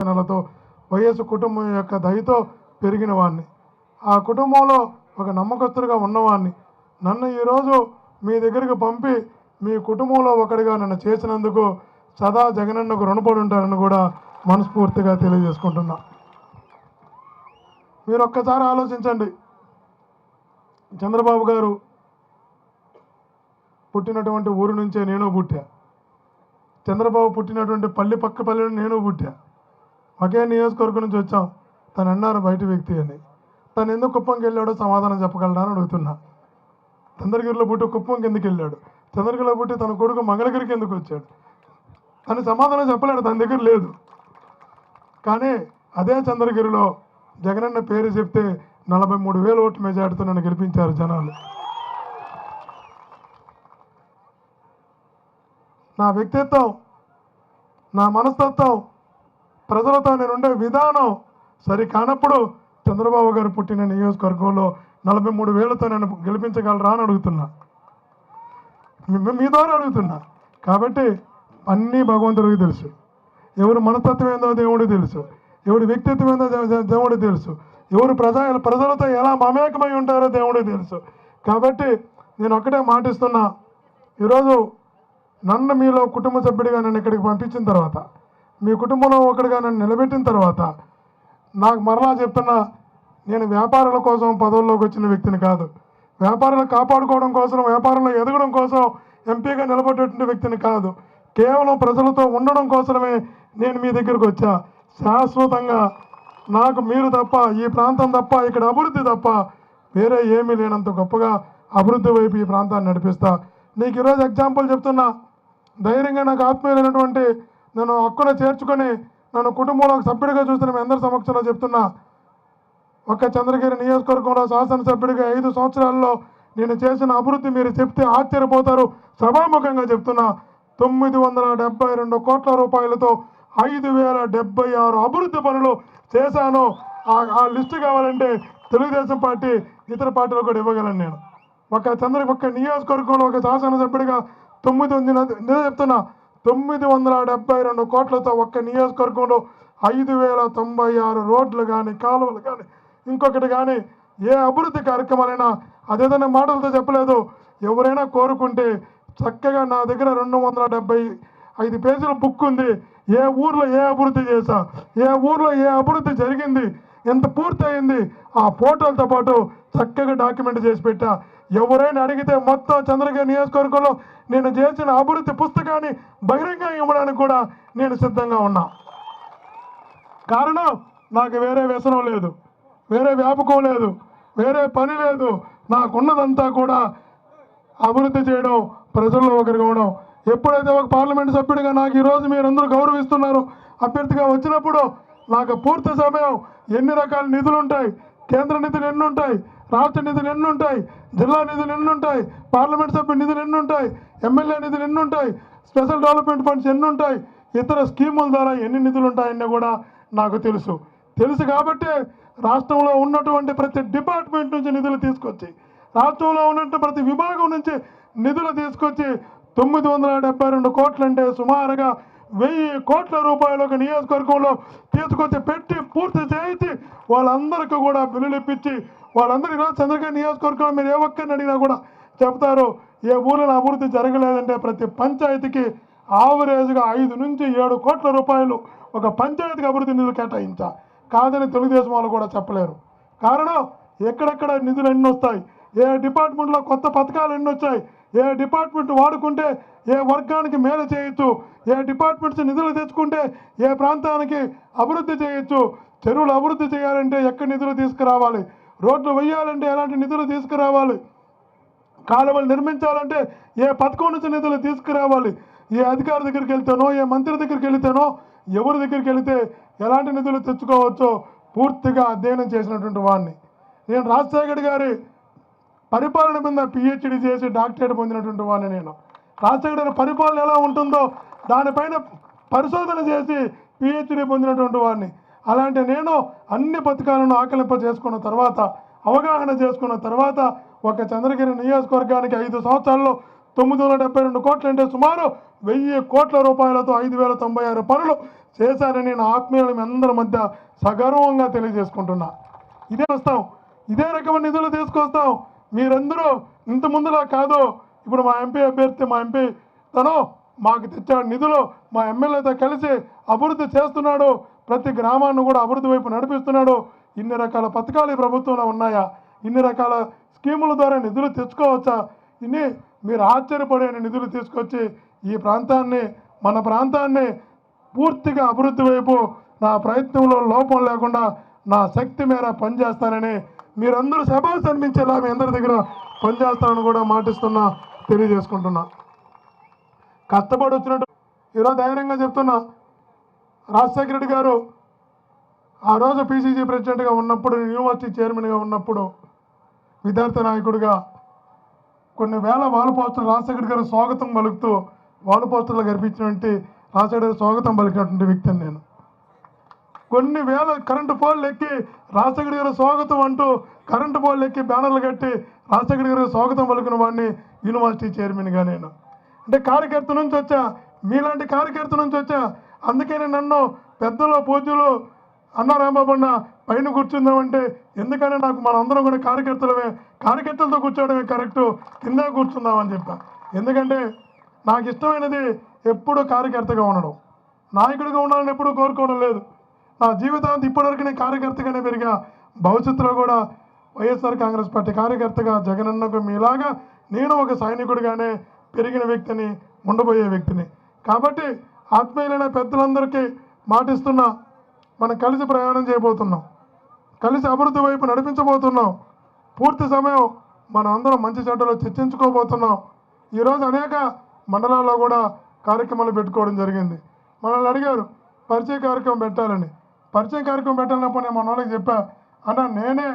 ఆలోచనలతో వైఎస్ కుటుంబం యొక్క దయతో పెరిగిన వాడిని ఆ కుటుంబంలో ఒక నమ్మకస్తుడిగా ఉన్నవాడిని నన్ను ఈరోజు మీ దగ్గరికి పంపి మీ కుటుంబంలో ఒకటిగా నన్ను చేసినందుకు సదా జగనన్నకు రుణపడి ఉంటారని కూడా మనస్ఫూర్తిగా తెలియజేసుకుంటున్నా. మీరు ఒక్కసారి ఆలోచించండి. చంద్రబాబు గారు పుట్టినటువంటి ఊరు నుంచే నేను పుట్టా. చంద్రబాబు పుట్టినటువంటి పల్లి పక్క పల్లెని నేను పుట్టా. ఒకే నియోజకవర్గం నుంచి వచ్చాం. తను అన్నారు బయట వ్యక్తి అని. తను ఎందుకు కుప్పంకి వెళ్ళాడో సమాధానం చెప్పగలడా అని అడుగుతున్నా. చంద్రగిరిలో పుట్టి కుప్పం కిందకి వెళ్ళాడు? చంద్రగిరిలో పుట్టి తన కొడుకు మంగళగిరికి ఎందుకు వచ్చాడు? తను సమాధానం చెప్పలేడు తన దగ్గర లేదు. కానీ అదే చంద్రగిరిలో జగనన్న పేరు చెప్తే నలభై మూడు వేల ఓటు మెజార్టీతో నన్ను గెలిపించారు జనాలు. నా వ్యక్తిత్వం నా మనస్తత్వం ప్రజలతో నేను ఉండే విధానం సరి కానప్పుడు చంద్రబాబు గారు పుట్టిన నియోజకవర్గంలో నలభై మూడు వేలతో నన్ను గెలిపించగలరా అని అడుగుతున్నా. మీ- మీ ద్వారా అడుగుతున్నా. కాబట్టి అన్నీ భగవంతుడికి తెలుసు. ఎవరు మనతత్వం ఏందో దేవుడికి తెలుసు. ఎవరి వ్యక్తిత్వం ఏందో దేవుడికి తెలుసు. ఎవరు ప్రజా ప్రజలతో ఎలా మమేకమై ఉంటారో దేవుడికి తెలుసు. కాబట్టి నేను ఒకటే మాటిస్తున్నా. ఈరోజు నన్ను మీలో కుటుంబ సభ్యుడిగా నన్ను ఇక్కడికి పంపించిన తర్వాత మీ కుటుంబంలో ఒకటిగా నన్ను నిలబెట్టిన తర్వాత నాకు మరలా చెప్తున్నా నేను వ్యాపారాల కోసం పదవుల్లోకి వచ్చిన వ్యక్తిని కాదు. వ్యాపారాలు కాపాడుకోవడం కోసం వ్యాపారంలో ఎదగడం కోసం ఎంపీగా నిలబడేటువంటి వ్యక్తిని కాదు. కేవలం ప్రజలతో ఉండడం కోసమే నేను మీ దగ్గరకు వచ్చా. శాశ్వతంగా నాకు మీరు తప్ప ఈ ప్రాంతం తప్ప ఇక్కడ అభివృద్ధి తప్ప వేరే ఏమీ లేనంత గొప్పగా అభివృద్ధి వైపు ఈ ప్రాంతాన్ని నడిపిస్తా. నీకు ఈరోజు ఎగ్జాంపుల్ చెప్తున్నా. ధైర్యంగా నాకు ఆత్మీయులైనటువంటి నన్ను హక్కున చేర్చుకొని నన్ను కుటుంబంలో సభ్యుడిగా చూస్తున్న మీ అందరి సమక్షంలో చెప్తున్నా. ఒక్క చంద్రగిరి నియోజకవర్గంలో శాసనసభ్యుడిగా ఐదు సంవత్సరాల్లో నేను చేసిన అభివృద్ధి మీరు చెప్తే ఆశ్చర్యపోతారు. సభాముఖంగా చెప్తున్నా తొమ్మిది వందల డెబ్బై రెండు కోట్ల రూపాయలతో ఐదు వేల డెబ్బై ఆరు అభివృద్ధి పనులు చేశాను. ఆ- లిస్టు కావాలంటే తెలుగుదేశం పార్టీ ఇతర పార్టీలు కూడా ఇవ్వగలను నేను. ఒక చంద్ర ఒక నియోజకవర్గంలో ఒక శాసనసభ్యుడిగా తొమ్మిది వందల నేను చెప్తున్నా తొమ్మిది వందల డెబ్బై రెండు కోట్లతో ఒక్క నియోజకవర్గంలో ఐదు వేల తొంభై ఆరు రోడ్లు కానీ కాలువలు కానీ ఇంకొకటి కానీ ఏ అభివృద్ధి కార్యక్రమాలైనా అదేదైనా మాటలతో చెప్పలేదు. ఎవరైనా కోరుకుంటే చక్కగా నా దగ్గర రెండు వందల డెబ్బై ఐదు పేజీల బుక్ ఉంది. ఏ ఊర్లో ఏ అభివృద్ధి చేశా ఏ ఊర్లో ఏ అభివృద్ధి జరిగింది ఎంత పూర్తి అయింది ఆ ఫోటోలతో పాటు చక్కగా డాక్యుమెంట్ చేసి పెట్టా. ఎవరైనా అడిగితే మొత్తం చంద్రగిరి నియోజకవర్గంలో నేను చేసిన అభివృద్ధి పుస్తకాన్ని బహిరంగంగా ఇవ్వడానికి కూడా నేను సిద్ధంగా ఉన్నా. కారణం నాకు వేరే వ్యసనం లేదు. వేరే వ్యాపకం లేదు. వేరే పని లేదు. నాకున్నదంతా కూడా అభివృద్ధి చేయడం ప్రజల్లో ఒకరికి ఇవ్వడం. ఎప్పుడైతే ఒక పార్లమెంట్ సభ్యుడిగా నాకు ఈరోజు మీరందరూ గౌరవిస్తున్నారు అభ్యర్థిగా వచ్చినప్పుడు నాకు పూర్తి సమయం ఎన్ని రకాల నిధులు ఉంటాయి కేంద్ర నిధులు ఎన్ని ఉంటాయి రాష్ట్ర నిధులు ఎన్ని ఉంటాయి జిల్లా నిధులు ఎన్ని ఉంటాయి? పార్లమెంట్ సభ్యుల నిధులు ఎన్ని ఉంటాయి? ఎమ్మెల్యే నిధులు ఎన్ని ఉంటాయి? స్పెషల్ డెవలప్మెంట్ ఫండ్స్ ఎన్ని ఉంటాయి? ఇతర స్కీముల ద్వారా ఎన్ని నిధులు ఉంటాయని కూడా నాకు తెలుసు. తెలుసు కాబట్టి రాష్ట్రంలో ఉన్నటువంటి ప్రతి డిపార్ట్మెంట్ నుంచి నిధులు తీసుకొచ్చి రాష్ట్రంలో ఉన్నట్టు ప్రతి విభాగం నుంచి నిధులు తీసుకొచ్చి తొమ్మిది వందల డెబ్బై రెండు కోట్లంటే సుమారుగా వెయ్యి కోట్ల రూపాయలు ఒక నియోజకవర్గంలో తీసుకొచ్చి పెట్టి పూర్తి చేయించి వాళ్ళందరికీ కూడా బిల్లులు ఇప్పించి వాళ్ళందరూ ఈరోజు చంద్రగిరి నియోజకవర్గంలో మీరు ఏ ఒక్కరిని అడిగినా కూడా చెప్తారు ఏ ఊరిలో అభివృద్ధి జరగలేదంటే ప్రతి పంచాయతీకి ఆవరేజ్గా ఐదు నుంచి ఏడు కోట్ల రూపాయలు ఒక పంచాయతీకి అభివృద్ధి నిధులు కేటాయించా. కాదని తెలుగుదేశం వాళ్ళు కూడా చెప్పలేరు. కారణం ఎక్కడెక్కడ నిధులు ఎన్ని వస్తాయి ఏ డిపార్ట్మెంట్లో కొత్త పథకాలు ఎన్ని వచ్చాయి ఏ డిపార్ట్మెంట్ వాడుకుంటే ఏ వర్గానికి మేలు చేయొచ్చు? ఏ డిపార్ట్మెంట్స్ నిధులు తెచ్చుకుంటే ఏ ప్రాంతానికి అభివృద్ధి చేయొచ్చు? చెరువులు అభివృద్ధి చేయాలంటే ఎక్కడ నిధులు తీసుకురావాలి? రోడ్లు వేయాలంటే ఎలాంటి నిధులు తీసుకురావాలి? కాలువలు నిర్మించాలంటే ఏ పథకం నుంచి నిధులు తీసుకురావాలి? ఏ అధికారి దగ్గరికి వెళ్తానో ఏ మంత్రి దగ్గరికి వెళితేనో ఎవరి దగ్గరికి వెళితే ఎలాంటి నిధులు తెచ్చుకోవచ్చో పూర్తిగా అధ్యయనం చేసినటువంటి వాడిని నేను రాజశేఖర్ గారి పరిపాలన మీద పిహెచ్డి చేసి డాక్టరేట్ పొందినటువంటి వాడిని నేను. రాజశేఖర పరిపాలన ఎలా ఉంటుందో దానిపైన పరిశోధన చేసి పిహెచ్డి పొందినటువంటి వాడిని. అలాంటి నేను అన్ని పథకాలను ఆకలింప చేసుకున్న తర్వాత అవగాహన చేసుకున్న తర్వాత ఒక చంద్రగిరి నియోజకవర్గానికి ఐదు సంవత్సరాల్లో తొమ్మిది వందల డెబ్బై రెండు కోట్లు అంటే సుమారు వెయ్యి కోట్ల రూపాయలతో ఐదు వేల తొంభై ఆరు పనులు చేశారని నా ఆత్మీయుల మీ అందరి మధ్య సగర్వంగా తెలియజేసుకుంటున్నా. ఇదే వస్తాం. ఇదే రకమైన నిధులు తీసుకొస్తాం. మీరందరూ ఇంత ముందులా కాదు. ఇప్పుడు మా ఎంపీ అభ్యర్థి మా ఎంపీ తను మాకు తెచ్చాడు నిధులు. మా ఎమ్మెల్యేతో కలిసి అభివృద్ధి చేస్తున్నాడు. ప్రతి గ్రామాన్ని కూడా అభివృద్ధి వైపు నడిపిస్తున్నాడు. ఇన్ని రకాల పథకాలు ఈ ప్రభుత్వంలో ఉన్నాయా? ఇన్ని రకాల స్కీముల ద్వారా నిధులు తెచ్చుకోవచ్చా? ఇన్ని మీరు ఆశ్చర్యపడే నిధులు తీసుకొచ్చి ఈ ప్రాంతాన్ని మన ప్రాంతాన్ని పూర్తిగా అభివృద్ధి వైపు నా ప్రయత్నంలో లోపం లేకుండా నా శక్తి మేర పనిచేస్తానని మీరందరూ శబాస్ అనిపించేలా మీ అందరి దగ్గర పనిచేస్తానని కూడా మాటిస్తున్నా తెలియజేసుకుంటున్నా. కష్టపడి వచ్చినట్టు ఈరోజు ధైర్యంగా చెప్తున్నా రాజశేఖర రెడ్డి గారు ఆ రోజు పీసీసీ ప్రెసిడెంట్గా ఉన్నప్పుడు యూనివర్సిటీ చైర్మన్గా ఉన్నప్పుడు విద్యార్థి నాయకుడిగా కొన్ని వేల వాల్ పోస్టర్లు రాజశేఖర్ గారు స్వాగతం పలుకుతూ వాల్ పోస్టర్లు కనిపించినటువంటి రాజశేఖర్ స్వాగతం పలికినటువంటి వ్యక్తిని నేను. కొన్ని వేల కరెంటు పోల్లు ఎక్కి రాజశేఖర్ గారు స్వాగతం అంటూ కరెంటు పోల్లు ఎక్కి బ్యానర్లు కట్టి రాజశేఖర్ గారు స్వాగతం పలుకున్న వాడిని యూనివర్సిటీ చైర్మన్గా నేను. అంటే కార్యకర్త నుంచి వచ్చా మీలాంటి కార్యకర్త నుంచి వచ్చా అందుకని నన్ను పెద్దలు పూజలు అన్న పైన కూర్చుందామంటే ఎందుకంటే నాకు మనందరం కూడా కార్యకర్తలమే కార్యకర్తలతో కూర్చోవడమే కరెక్టు కింద కూర్చుందామని చెప్పా. ఎందుకంటే నాకు ఇష్టమైనది ఎప్పుడూ కార్యకర్తగా ఉండడం. నాయకుడిగా ఉండాలని ఎప్పుడూ కోరుకోవడం లేదు. నా జీవితాంతం ఇప్పటివరకు నేను కార్యకర్తగానే పెరిగా భవిష్యత్తులో కూడా వైఎస్ఆర్ కాంగ్రెస్ పార్టీ కార్యకర్తగా జగనన్నకు మీలాగా నేను ఒక సైనికుడిగానే పెరిగిన వ్యక్తిని ఉండబోయే వ్యక్తిని. కాబట్టి ఆత్మీయులైన పెద్దలందరికీ మాటిస్తున్నా మనం కలిసి ప్రయాణం చేయబోతున్నాం. కలిసి అభివృద్ధి వైపు నడిపించబోతున్నాం. పూర్తి సమయం మనం అందరం మంచి చెడ్డలో చర్చించుకోబోతున్నాం. ఈరోజు అనేక మండలాల్లో కూడా కార్యక్రమాలు పెట్టుకోవడం జరిగింది. మనల్ని అడిగారు పరిచయ కార్యక్రమం పెట్టాలని. పరిచయం కార్యక్రమం పెట్టాలన్నప్పుడు నేను మన వాళ్ళకి చెప్పా. అన్న నేనే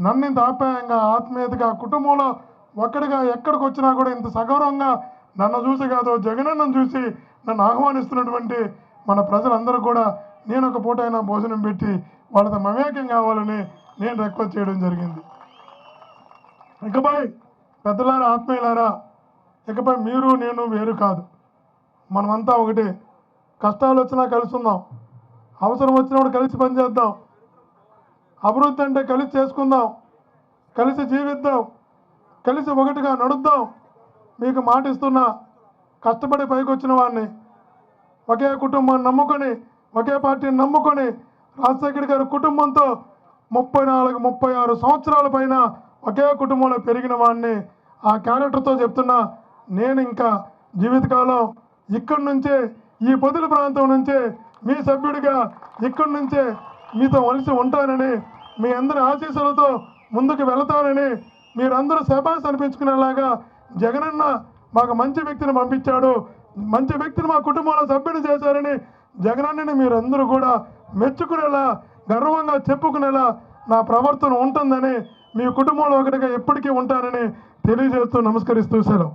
నన్ను ఇంత ఆప్యాయంగా ఆత్మీయతగా కుటుంబంలో ఒక్కడిగా ఎక్కడికి వచ్చినా కూడా ఇంత సగౌరవంగా నన్ను చూసి కాదు జగనన్నను చూసి నన్ను ఆహ్వానిస్తున్నటువంటి మన ప్రజలందరూ కూడా నేను ఒక పూట అయినా భోజనం పెట్టి వాళ్ళతో మమేకం కావాలని నేను రిక్వెస్ట్ చేయడం జరిగింది. ఇకపై పెద్దలారా ఆత్మీయులారా ఇకపై మీరు నేను వేరు కాదు. మనమంతా ఒకటి. కష్టాలు వచ్చినా కలుసుందాం అవసరం వచ్చినప్పుడు కలిసి పనిచేద్దాం అభివృద్ధి అంటే కలిసి చేసుకుందాం. కలిసి జీవిద్దాం. కలిసి ఒకటిగా నడుద్దాం. మీకు మాటిస్తున్నా కష్టపడి పైకొచ్చిన వాడిని ఒకే కుటుంబాన్ని నమ్ముకొని ఒకే పార్టీని నమ్ముకొని రాజశేఖర్ గారి కుటుంబంతో ముప్పై నాలుగు ముప్పై ఆరు సంవత్సరాల పైన ఒకే కుటుంబంలో పెరిగిన వాడిని ఆ క్యారెక్టర్తో చెప్తున్నా నేను ఇంకా జీవితకాలం ఇక్కడి నుంచే ఈ పొదుల ప్రాంతం నుంచే మీ సభ్యుడిగా ఇక్కడి నుంచే మీతో కలిసి ఉంటానని మీ అందరి ఆశీస్సులతో ముందుకు వెళతానని మీరందరూ శబాస్ అనిపించుకునేలాగా జగనన్న మాకు మంచి వ్యక్తిని పంపించాడు. మంచి వ్యక్తిని మా కుటుంబంలో సభ్యుని చేశారని జగనన్నని మీరందరూ కూడా మెచ్చుకునేలా గర్వంగా చెప్పుకునేలా నా ప్రవర్తన ఉంటుందని మీ కుటుంబంలో ఒకటిగా ఎప్పటికీ ఉంటానని తెలియజేస్తూ నమస్కరిస్తూ సెలవు.